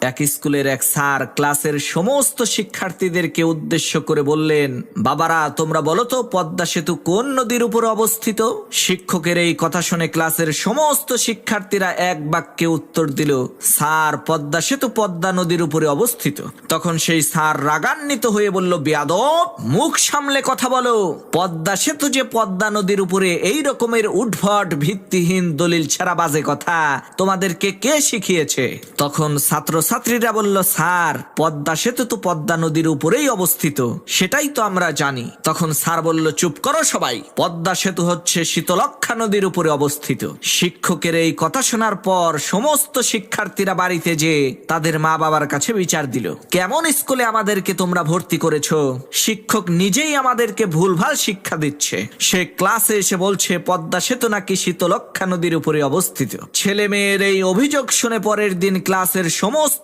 এক স্কুলের এক স্যার ক্লাসের সমস্ত শিক্ষার্থীদেরকে উদ্দেশ্য করে বললেন, বাবারা, তোমরা বলো তো, পদ্মা সেতু কোন নদীর উপর অবস্থিত? শিক্ষকের এই কথা শুনে ক্লাসের সমস্ত শিক্ষার্থীরা এক বাক্যে উত্তর দিল, স্যার, পদ্মা সেতু পদ্মা নদীর উপরে অবস্থিত। তখন সেই স্যার রাগান্বিত হয়ে বলল, বেয়াদব, মুখ সামলে কথা বলো। পদ্মা সেতু যে পদ্মা নদীর উপরে এই রকমের উদ্ভট, ভিত্তিহীন, দলিল ছাড়া বাজে কথা। তোমাদেরকে কে শিখিয়েছে? তখন ছাত্রছাত্রীরা বলল, স্যার, পদ্মা সেতু তো পদ্মা নদীর উপরেই অবস্থিত। সেটাই তো আমরা জানি। তখন স্যার বলল, চুপ করো সবাই। পদ্মা সেতু হচ্ছে শীতলক্ষা নদীর উপরে অবস্থিত। শিক্ষকের এই কথা শোনার পর সমস্ত শিক্ষার্থীরা বাড়িতে যে তাদের মা বাবার কাছে বিচার দিল। কেমন স্কুলে আমাদেরকে তোমরা ভর্তি করেছ? শিক্ষক নিজেই আমাদেরকে ভুলভাল শিক্ষা দিচ্ছে। সে ক্লাসে এসে বলছে, পদ্মা সেতু নাকি শীতলক্ষা নদীর উপরে অবস্থিত। ছেলে মেয়ের এই অভিযোগ শুনে পরের দিন ক্লাসের সমস্ত